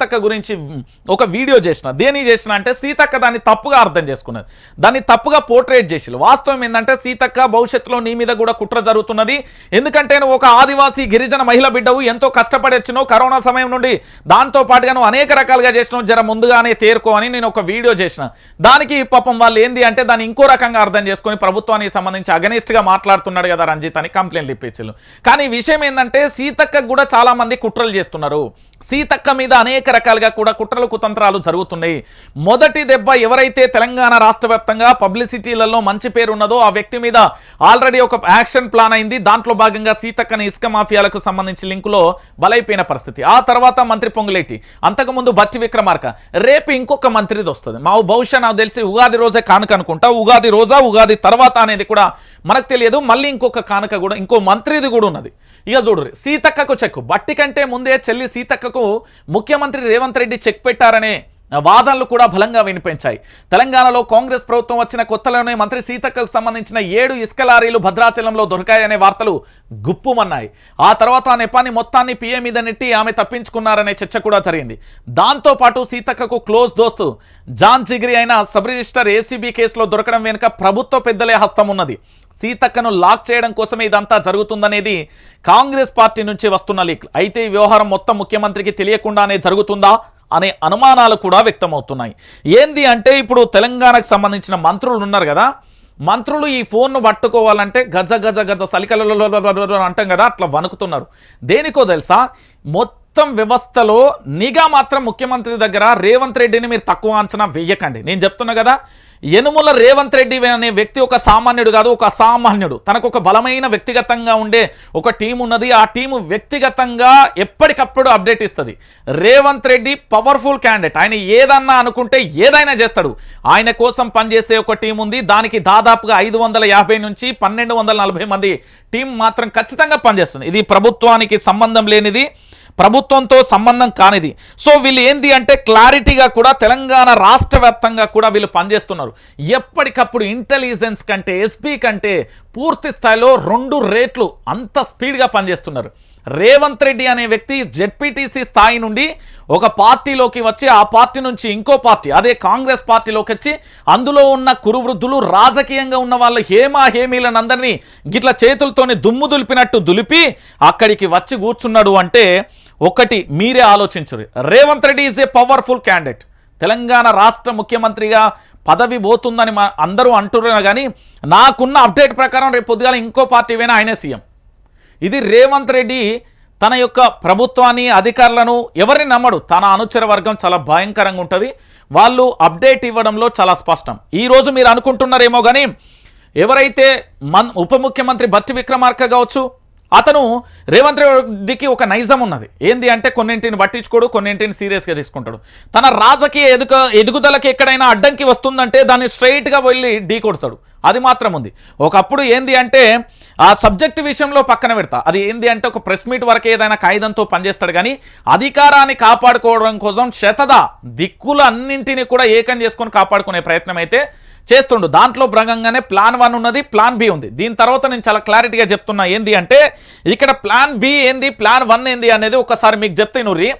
సీతక్క గురించి ఒక వీడియో చేసిన. దేని చేసిన అంటే సీతక్క దాన్ని తప్పుగా అర్థం చేసుకున్నది. దాన్ని తప్పుగా పోర్ట్రేట్ చేసి వాస్తవం ఏంటంటే సీతక్క భవిష్యత్తులో నీ మీద కూడా కుట్ర జరుగుతున్నది. ఎందుకంటే నువ్వు ఒక ఆదివాసీ గిరిజన మహిళ బిడ్డవు ఎంతో కష్టపడి వచ్చినావు కరోనా సమయం నుండి. దాంతో పాటుగా నువ్వు అనేక రకాలుగా చేసినావు. జర ముందుగానే తేరుకో అని నేను ఒక వీడియో చేసిన. దానికి పాపం వాళ్ళు ఏంది అంటే దాన్ని ఇంకో రకంగా అర్థం చేసుకొని ప్రభుత్వానికి సంబంధించి అగనిస్ట్గా గా మాట్లాడుతున్నాడు కదా రంజిత్ అని కంప్లైంట్లు ఇప్పించారు కానీ విషయం ఏంటంటే సీతక్క కూడా చాలామంది కుట్రలు చేస్తున్నారు. సీతక్క మీద అనేక రకాలుగా కూడా కుట్రలు కుతంత్రాలు జరుగుతున్నాయి. మొదటి దెబ్బ ఎవరైతే తెలంగాణ రాష్ట్ర వ్యాప్తంగా పబ్లిసిటీలలో మంచి పేరు ఉన్నదో ఆ వ్యక్తి మీద ఆల్రెడీ ఒక యాక్షన్ ప్లాన్ అయింది. దాంట్లో భాగంగా సీతక్కని ఇసుక మాఫియాలకు సంబంధించి లింకులో బలైపోయిన పరిస్థితి. ఆ తర్వాత మంత్రి పొంగులేటి. అంతకుముందు బట్టి విక్రమార్క. రేపు ఇంకొక మంత్రిది వస్తుంది. మా బహుశా నాకు తెలిసి ఉగాది రోజే కానుక అనుకుంటా. ఉగాది రోజా ఉగాది తర్వాత అనేది కూడా మనకు తెలియదు. మళ్ళీ ఇంకొక కానుక కూడా ఇంకో మంత్రిది కూడా ఉన్నది. ఇక చూడు సీతక్కకు చెక్కు. బట్టి కంటే ముందే చెల్లి సీతక్కకు ముఖ్యమంత్రి రేవంత్ రెడ్డి చెక్ పెట్టారనే వాదనలు కూడా బలంగా వినిపించాయి. తెలంగాణలో కాంగ్రెస్ ప్రభుత్వం వచ్చిన కొత్తలోనే మంత్రి సీతక్కకు సంబంధించిన ఏడు ఇసుక లారీలు భద్రాచలంలో దొరికాయనే వార్తలు గుప్పుమన్నాయి. ఆ తర్వాత ఆ నెపాన్ని మొత్తాన్ని పిఏ మీద నెట్టి ఆమె తప్పించుకున్నారనే చర్చ కూడా జరిగింది. దాంతో పాటు సీతక్కకు క్లోజ్ దోస్తు జాన్ జిగిరి అయిన సబ్ రిజిస్టర్ ఏసీబీ కేసులో దొరకడం వెనుక ప్రభుత్వ పెద్దలే హస్తం ఉన్నది సీతక్కను లాక్ చేయడం కోసమే ఇదంతా జరుగుతుందనేది కాంగ్రెస్ పార్టీ నుంచి వస్తున్న లీక్. అయితే ఈ వ్యవహారం మొత్తం ముఖ్యమంత్రికి తెలియకుండానే జరుగుతుందా? అనే అనుమానాలు కూడా వ్యక్తమవుతున్నాయి. ఏంది అంటే ఇప్పుడు తెలంగాణకు సంబంధించిన మంత్రులు ఉన్నారు కదా మంత్రులు ఈ ఫోన్ను పట్టుకోవాలంటే గజ గజ గజ సలికలలో అంటాం కదా అట్లా వణుకుతున్నారు. దేనికో తెలుసా? మొత్తం మొత్తం వ్యవస్థలో నిఘా మాత్రం ముఖ్యమంత్రి దగ్గర రేవంత్ రెడ్డిని మీరు తక్కువ అంచనా వేయకండి. నేను చెప్తున్నా కదా యనుముల రేవంత్ రెడ్డి అనే వ్యక్తి ఒక సామాన్యుడు కాదు ఒక అసామాన్యుడు. తనకు ఒక బలమైన వ్యక్తిగతంగా ఉండే ఒక టీం ఉన్నది. ఆ టీము వ్యక్తిగతంగా ఎప్పటికప్పుడు అప్డేట్ ఇస్తుంది. Revanth Reddy powerful candidate. ఆయన ఏదన్నా అనుకుంటే ఏదైనా చేస్తాడు. ఆయన కోసం పనిచేసే ఒక టీం ఉంది. దానికి దాదాపుగా ఐదు వందల యాభై నుంచి పన్నెండు వందల నలభై మంది టీం మాత్రం ఖచ్చితంగా పనిచేస్తుంది. ఇది ప్రభుత్వానికి సంబంధం లేనిది. ప్రభుత్వంతో సంబంధం కానిది. సో వీళ్ళు ఏంది అంటే క్లారిటీగా కూడా తెలంగాణ రాష్ట్ర వ్యాప్తంగా కూడా వీళ్ళు పనిచేస్తున్నారు. ఎప్పటికప్పుడు ఇంటెలిజెన్స్ కంటే ఎస్పీ కంటే పూర్తి స్థాయిలో రెండు రేట్లు అంత స్పీడ్గా పనిచేస్తున్నారు. రేవంత్ రెడ్డి అనే వ్యక్తి జెడ్పీటీసీ స్థాయి నుండి ఒక పార్టీలోకి వచ్చి ఆ పార్టీ నుంచి ఇంకో పార్టీ అదే కాంగ్రెస్ పార్టీలోకి వచ్చి అందులో ఉన్న కురువృద్ధులు రాజకీయంగా ఉన్న వాళ్ళు హేమా హేమీలనందరినీ గిట్ల చేతులతోని దుమ్ము దులిపినట్టు దులిపి అక్కడికి వచ్చి కూర్చున్నాడు అంటే ఒకటి మీరే ఆలోచించరు Revanth Reddy is a powerful candidate Telangana రాష్ట్ర ముఖ్యమంత్రిగా పదవి పోతుందని మా అందరూ అంటున్నారు కానీ నాకున్న అప్డేట్ ప్రకారం రేపు పొద్దుగాల ఇంకో పార్టీ అయినా ఆయనే సీఎం. ఇది రేవంత్ రెడ్డి తన యొక్క ప్రభుత్వాన్ని అధికారులను ఎవరిని నమ్మడు. తన అనుచర వర్గం చాలా భయంకరంగా ఉంటుంది. వాళ్ళు అప్డేట్ ఇవ్వడంలో చాలా స్పష్టం. ఈ రోజు మీరు అనుకుంటున్నారేమో కానీ ఎవరైతే మన్ ఉప ముఖ్యమంత్రి భట్టి విక్రమార్క కావచ్చు అతను రేవంత్ రెడ్డికి ఒక నైజం ఉన్నది. ఏంది అంటే కొన్నింటిని పట్టించుకోడు కొన్నింటిని సీరియస్గా తీసుకుంటాడు. తన రాజకీయ ఎదుక ఎదుగుదలకి ఎక్కడైనా అడ్డంకి వస్తుందంటే దాన్ని స్ట్రైట్గా వెళ్ళి ఢీ కొడతాడు. అది మాత్రం ఉంది. ఒకప్పుడు ఏంది అంటే ఆ సబ్జెక్ట్ విషయంలో పక్కన పెడతా. అది ఏంది అంటే ఒక ప్రెస్ మీట్ వరకు ఏదైనా కాగితంతో పనిచేస్తాడు కానీ అధికారాన్ని కాపాడుకోవడం కోసం శతద దిక్కులు అన్నింటినీ కూడా ఏకం చేసుకొని కాపాడుకునే ప్రయత్నం అయితే చేస్తుండు. దాంట్లో భాగంగానే ప్లాన్ వన్ ఉన్నది ప్లాన్ బి ఉంది. దీని తర్వాత నేను చాలా క్లారిటీగా చెప్తున్నా ఏంది అంటే ఇక్కడ ప్లాన్ బి ఏంది ప్లాన్ వన్ ఏంది అనేది ఒకసారి మీకు చెప్తే నుర్రి.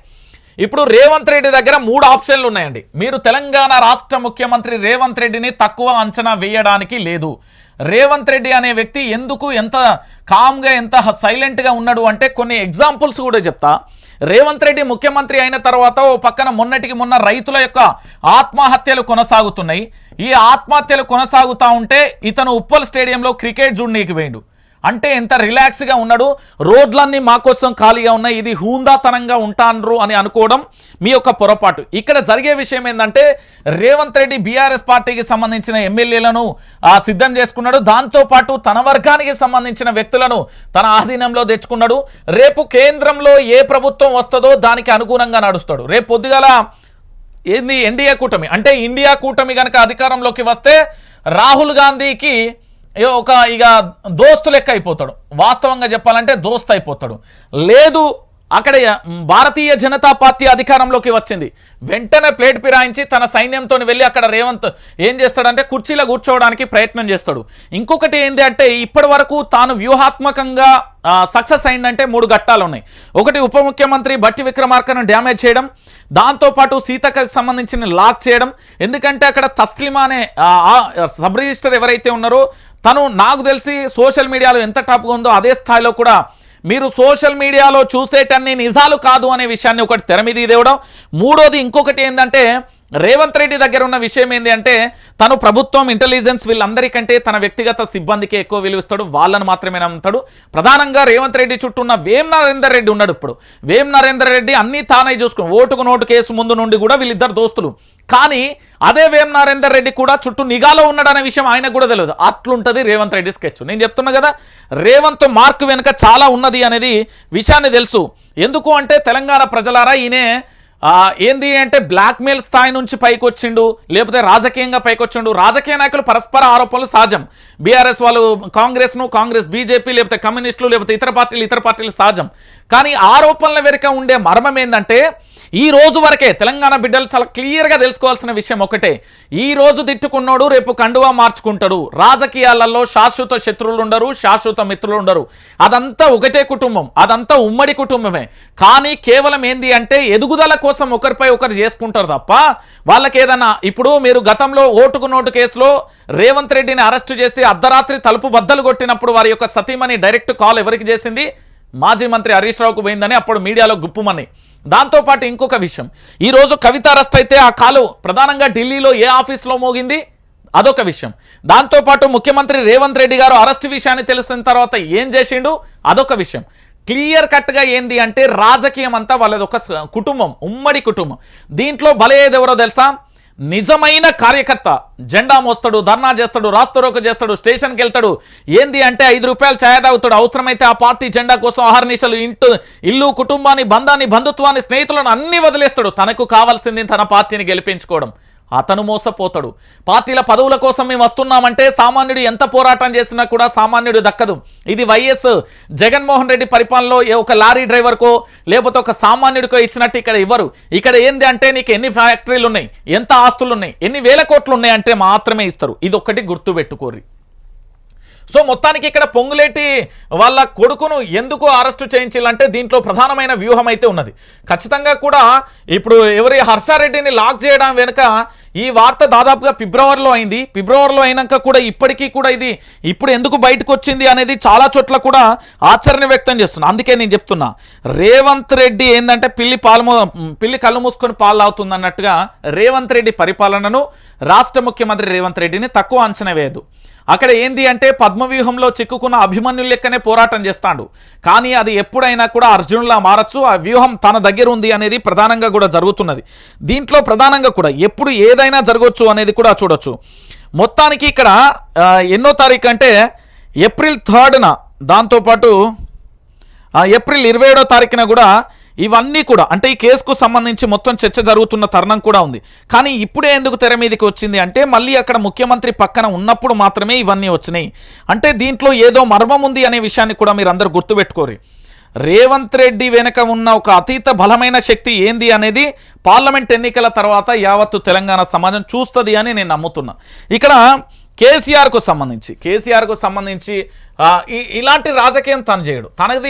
ఇప్పుడు రేవంత్ రెడ్డి దగ్గర మూడు ఆప్షన్లు ఉన్నాయండి. మీరు తెలంగాణ రాష్ట్ర ముఖ్యమంత్రి రేవంత్ రెడ్డిని తక్కువ అంచనా వేయడానికి లేదు. రేవంత్ రెడ్డి అనే వ్యక్తి ఎందుకు ఎంత కామ్గా ఎంత సైలెంట్గా ఉన్నాడు అంటే కొన్ని ఎగ్జాంపుల్స్ కూడా చెప్తా. రేవంత్ రెడ్డి ముఖ్యమంత్రి అయిన తర్వాత ఓ పక్కన మొన్నటికి మొన్న రైతుల యొక్క ఆత్మహత్యలు కొనసాగుతున్నాయి. ఈ ఆత్మహత్యలు కొనసాగుతూ ఉంటే ఇతను ఉప్పల్ స్టేడియంలో క్రికెట్ జూడ్నీకి వేయండు అంటే ఎంత రిలాక్స్గా ఉన్నాడు? రోడ్లన్నీ మా కోసం ఖాళీగా ఉన్నాయి. ఇది హూందాతనంగా ఉంటాన్రు అని అనుకోవడం మీ యొక్క పొరపాటు. ఇక్కడ జరిగే విషయం ఏంటంటే రేవంత్ రెడ్డి బీఆర్ఎస్ పార్టీకి సంబంధించిన ఎమ్మెల్యేలను సిద్ధం చేసుకున్నాడు. దాంతోపాటు తన వర్గానికి సంబంధించిన వ్యక్తులను తన ఆధీనంలో తెచ్చుకున్నాడు. రేపు కేంద్రంలో ఏ ప్రభుత్వం వస్తుందో దానికి అనుగుణంగా నడుస్తాడు. రేపు పొద్దుగాల ఏంది? ఎన్డీఏ కూటమి. అంటే ఇండియా కూటమి కనుక అధికారంలోకి వస్తే రాహుల్ గాంధీకి ఒక ఇక దోస్తు లెక్క అయిపోతాడు. వాస్తవంగా చెప్పాలంటే దోస్త్ అయిపోతాడు. లేదు అక్కడ భారతీయ జనతా పార్టీ అధికారంలోకి వచ్చింది. వెంటనే ప్లేట్ పిరాయించి తన సైన్యంతో వెళ్ళి అక్కడ రేవంత్ ఏం చేస్తాడంటే కుర్చీలో కూర్చోవడానికి ప్రయత్నం చేస్తాడు. ఇంకొకటి ఏంటి అంటే ఇప్పటి వరకు తాను వ్యూహాత్మకంగా సక్సెస్ అయిందంటే మూడు ఘట్టాలు ఉన్నాయి. ఒకటి ఉప ముఖ్యమంత్రి బట్టి విక్రమార్కను డ్యామేజ్ చేయడం దాంతోపాటు సీతక్కకు సంబంధించిన లాక్ చేయడం. ఎందుకంటే అక్కడ తస్లిమా అనే సబ్ రిజిస్టర్ ఎవరైతే ఉన్నారో తను నాకు తెలిసి సోషల్ మీడియాలో ఎంత టాప్గా ఉందో అదే స్థాయిలో కూడా మీరు సోషల్ మీడియాలో చూసేటన్ని నిజాలు కాదు అనే విషయాన్ని ఒకటి తెర మీద తేవడం మూడోది ఇంకొకటి ఏంటంటే రేవంత్ రెడ్డి దగ్గర ఉన్న విషయం ఏంటి అంటే తను ప్రభుత్వం ఇంటెలిజెన్స్ వీళ్ళందరికంటే తన వ్యక్తిగత సిబ్బందికి ఎక్కువ విలువిస్తాడు వాళ్ళని మాత్రమే నమ్ముతాడు. ప్రధానంగా రేవంత్ రెడ్డి చుట్టూ ఉన్న వేం నరేందర్ రెడ్డి ఉన్నాడు ఇప్పుడు. వేం నరేందర్ రెడ్డి అన్ని తానే చూసుకుని ఓటుకు నోటు కేసు ముందు నుండి కూడా వీళ్ళిద్దరు దోస్తులు. కానీ అదే వేం నరేందర్ రెడ్డి కూడా చుట్టూ నిఘాలో ఉన్నాడనే విషయం ఆయనకు కూడా తెలియదు. అట్లుంటుంది రేవంత్ రెడ్డి స్కెచ్. నేను చెప్తున్నా కదా రేవంత్ మార్క్ వెనుక చాలా ఉన్నది అనేది విషయాన్ని తెలుసు. ఎందుకు అంటే తెలంగాణ ప్రజలారా ఈయనే ఏంది అంటే బ్లాక్మెయిల్ స్థాయి నుంచి పైకి వచ్చిండు లేకపోతే రాజకీయంగా పైకి వచ్చిండు రాజకీయ నాయకులు పరస్పర ఆరోపణలు సహజం. బీఆర్ఎస్ వాళ్ళు కాంగ్రెస్ను కాంగ్రెస్ బీజేపీ లేకపోతే కమ్యూనిస్టులు లేకపోతే ఇతర పార్టీలు ఇతర పార్టీలు సహజం. కానీ ఆరోపణల వెనుక ఉండే మర్మం ఏంటంటే ఈ రోజు వరకే తెలంగాణ బిడ్డలు చాలా క్లియర్గా తెలుసుకోవాల్సిన విషయం ఒకటే. ఈ రోజు తిట్టుకున్నాడు రేపు కండువా మార్చుకుంటాడు. రాజకీయాలలో శాశ్వత శత్రువులు ఉండరు శాశ్వత మిత్రులు ఉండరు. అదంతా ఒకటే కుటుంబం అదంతా ఉమ్మడి కుటుంబమే. కానీ కేవలం ఏంది అంటే ఎదుగుదల కోసం ఒకరిపై ఒకరు చేసుకుంటారు తప్ప వాళ్ళకి ఏదన్నా ఇప్పుడు మీరు గతంలో ఓటుకు నోటు కేసులో రేవంత్ రెడ్డిని అరెస్టు చేసి అర్ధరాత్రి తలుపు బద్దలు కొట్టినప్పుడు వారి యొక్క సతీమణి డైరెక్ట్ కాల్ ఎవరికి చేసింది? మాజీ మంత్రి హరీష్ రావుకు పోయిందని అప్పుడు మీడియాలో గుప్పుమని. దాంతోపాటు ఇంకొక విషయం. ఈరోజు కవిత అరెస్ట్ అయితే ఆ కాలు ప్రధానంగా ఢిల్లీలో ఏ ఆఫీస్లో మోగింది? అదొక విషయం. దాంతోపాటు ముఖ్యమంత్రి రేవంత్ రెడ్డి గారు అరెస్ట్ విషయాన్ని తెలుస్తున్న తర్వాత ఏం చేసిండు? అదొక విషయం. క్లియర్ కట్గా ఏంది అంటే రాజకీయం అంతా వాళ్ళది ఒక కుటుంబం ఉమ్మడి కుటుంబం. దీంట్లో బలయ్యేది ఎవరో తెలుసా? నిజమైన కార్యకర్త. జెండా మోస్తాడు ధర్నా చేస్తాడు రాస్తరోక చేస్తాడు స్టేషన్కి వెళ్తాడు ఏంది అంటే ఐదు రూపాయలు ఛాయ తాగుతాడు. అవసరమైతే ఆ పార్టీ జెండా కోసం ఆహర్నిశలు ఇంటు ఇల్లు కుటుంబాన్ని బంధాన్ని బంధుత్వాన్ని స్నేహితులను అన్ని వదిలేస్తాడు. తనకు కావాల్సింది తన పార్టీని గెలిపించుకోవడం. అతను మోసపోతాడు. పార్టీల పదవుల కోసం మేము వస్తున్నామంటే సామాన్యుడు ఎంత పోరాటం చేసినా కూడా సామాన్యుడు దక్కదు. ఇది వైఎస్ జగన్మోహన్ రెడ్డి పరిపాలనలో ఏ ఒక లారీ డ్రైవర్కో లేకపోతే ఒక సామాన్యుడికో ఇచ్చినట్టు ఇక్కడ ఇవ్వరు. ఇక్కడ ఏంది అంటే నీకు ఎన్ని ఫ్యాక్టరీలు ఉన్నాయి ఎంత ఆస్తులు ఉన్నాయి ఎన్ని వేల కోట్లు ఉన్నాయి అంటే మాత్రమే ఇస్తారు. ఇది ఒక్కటి గుర్తుపెట్టుకోర్రి. సో మొత్తానికి ఇక్కడ పొంగులేటి వాళ్ళ కొడుకును ఎందుకు అరెస్టు చేయించాలంటే దీంట్లో ప్రధానమైన వ్యూహం అయితే ఉన్నది. ఖచ్చితంగా కూడా ఇప్పుడు ఎవరి హర్షారెడ్డిని లాక్ చేయడం వెనుక ఈ వార్త దాదాపుగా ఫిబ్రవరిలో అయింది. ఫిబ్రవరిలో అయినాక కూడా ఇప్పటికీ కూడా ఇది ఇప్పుడు ఎందుకు బయటకు వచ్చింది అనేది చాలా చోట్ల కూడా ఆచరణ వ్యక్తం చేస్తున్నా అందుకే నేను చెప్తున్నా రేవంత్ రెడ్డి ఏంటంటే పిల్లి పాలు పిల్లి కళ్ళు మూసుకొని పాలు అవుతుంది అన్నట్టుగా రేవంత్ రెడ్డి పరిపాలనను రాష్ట్ర ముఖ్యమంత్రి రేవంత్ రెడ్డిని తక్కువ అంచనా వేయదు. అక్కడ ఏంది అంటే పద్మవ్యూహంలో చిక్కుకున్న అభిమన్యు లెక్కనే పోరాటం చేస్తాడు. కానీ అది ఎప్పుడైనా కూడా అర్జునులా మారచ్చు ఆ వ్యూహం తన దగ్గర ఉంది అనేది ప్రధానంగా కూడా జరుగుతున్నది. దీంట్లో ప్రధానంగా కూడా ఎప్పుడు ఏదైనా జరగవచ్చు అనేది కూడా చూడొచ్చు. మొత్తానికి ఇక్కడ ఎన్నో తారీఖు అంటే ఏప్రిల్ థర్డ్న దాంతోపాటు ఏప్రిల్ ఇరవై ఏడో తారీఖున కూడా ఇవన్నీ కూడా అంటే ఈ కేసుకు సంబంధించి మొత్తం చర్చ జరుగుతున్న తరుణం కూడా ఉంది. కానీ ఇప్పుడే ఎందుకు తెర మీదకి వచ్చింది అంటే మళ్ళీ అక్కడ ముఖ్యమంత్రి పక్కన ఉన్నప్పుడు మాత్రమే ఇవన్నీ వచ్చినాయి. అంటే దీంట్లో ఏదో మర్మం ఉంది అనే విషయాన్ని కూడా మీరు అందరు గుర్తుపెట్టుకోరు. రేవంత్ రెడ్డి వెనుక ఉన్న ఒక అతీత బలమైన శక్తి ఏంది అనేది పార్లమెంట్ ఎన్నికల తర్వాత యావత్తు తెలంగాణ సమాజం చూస్తుంది అని నేను నమ్ముతున్నా. ఇక్కడ కేసీఆర్కు సంబంధించి కేసీఆర్కు సంబంధించి ఇలాంటి రాజకీయం తను చేయడు. తనది